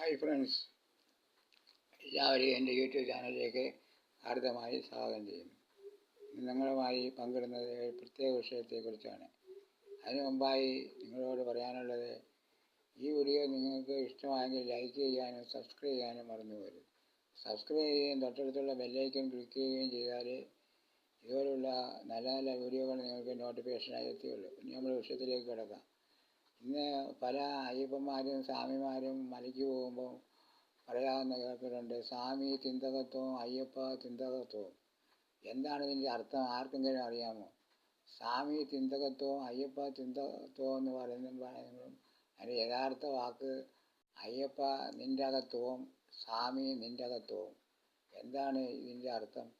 Hi friends എല്ലാവരെയും എന്റെ YouTube ചാനലിലേക്ക് ഹാർദമായി സ്വാഗതം ചെയ്യുന്നു. നിങ്ങളുമായി പങ്കിടുന്നത് ഒരു പ്രത്യേക വിഷയത്തെക്കുറിച്ചാണ്. അതിനു മുമ്പായി നിങ്ങളോട് പറയാനുള്ളത് ഈ വീഡിയോ നിങ്ങൾക്ക് ഇഷ്ടമായെങ്കിൽ ലൈക്ക് ചെയ്യാനും സബ്സ്ക്രൈബ് ചെയ്യാനും മറന്നു പോകരുത്. സബ്സ്ക്രൈബ് ചെയ്യുകയും തൊട്ടടുത്തുള്ള ബെല്ലൈക്കൺ ക്ലിക്ക് ചെയ്യുകയും ചെയ്താൽ ഇതുപോലുള്ള നല്ല നല്ല വീഡിയോകൾ നിങ്ങൾക്ക് നോട്ടിഫിക്കേഷനായി എത്തുകയുള്ളൂ ഇനി നമ്മൾ വിഷയത്തിലേക്ക് കിടക്കാം. ഇന്ന് പല അയ്യപ്പന്മാരും സ്വാമിമാരും മലയ്ക്ക് പോകുമ്പോൾ പറയാവുന്ന കേൾക്കുന്നുണ്ട് സ്വാമി ചിന്തകത്വവും അയ്യപ്പ ചിന്തകത്വവും എന്താണ് ഇതിന്റെ അർത്ഥം? ആർക്കെങ്കിലും അറിയാമോ? സ്വാമി ചിന്തകത്വവും അയ്യപ്പ ചിന്തകത്വവും എന്ന് പറയുമ്പോഴും അതിന്റെ യഥാർത്ഥ വാക്ക് അയ്യപ്പ നിന്റെ അകത്വവും സ്വാമി നിന്റെ അകത്വവും എന്താണ് ഇതിന്റെ അർത്ഥം?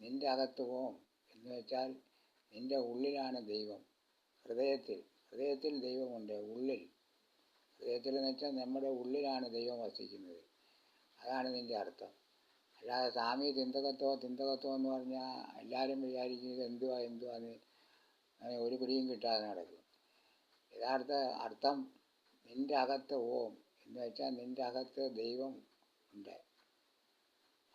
നിന്റെ അകത്വവും എന്ന് വെച്ചാൽ നിന്റെ ഉള്ളിലാണ് ദൈവം. ഹൃദയത്തിൽ ഹൃദയത്തിൽ ദൈവമുണ്ട് ഉള്ളിൽ. ഹൃദയത്തിൽ എന്ന് വെച്ചാൽ നമ്മുടെ ഉള്ളിലാണ് ദൈവം വസിക്കുന്നത്. അതാണ് ഇതിന്റെ അർത്ഥം. അല്ലാതെ സ്വാമി ചിന്തകത്വോ ചിന്തകത്വം എന്ന് പറഞ്ഞാൽ എല്ലാവരും വിചാരിക്കുന്നത് എന്തുവാ എന്തുവാന്ന് ഒരു പിടിയും കിട്ടാതെ നടക്കും. യഥാർത്ഥ അർത്ഥം നിന്റെ അകത്ത് ഓം എന്ന് വെച്ചാൽ നിന്റെ അകത്ത് ദൈവം ഉണ്ട്.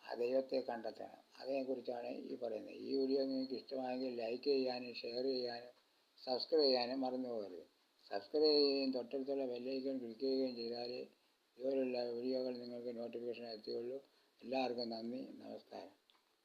ആ ദൈവത്തെ കണ്ടെത്തണം. അതിനെക്കുറിച്ചാണ് ഈ പറയുന്നത്. ഈ വീഡിയോ നിങ്ങൾക്ക് ഇഷ്ടമായെങ്കിൽ ലൈക്ക് ചെയ്യാനും ഷെയർ ചെയ്യാനും സബ്സ്ക്രൈബ് ചെയ്യാനും മറന്നു പോകരുത് സബ്സ്ക്രൈബ് ചെയ്യുകയും തൊട്ടടുത്തുള്ള ബെല്ലൈക്കൺ ക്ലിക്ക് ചെയ്യുകയും ചെയ്താൽ ഇതുപോലുള്ള വീഡിയോകൾ നിങ്ങൾക്ക് നോട്ടിഫിക്കേഷൻ എത്തുകയുള്ളൂ എല്ലാവർക്കും നന്ദി നമസ്കാരം.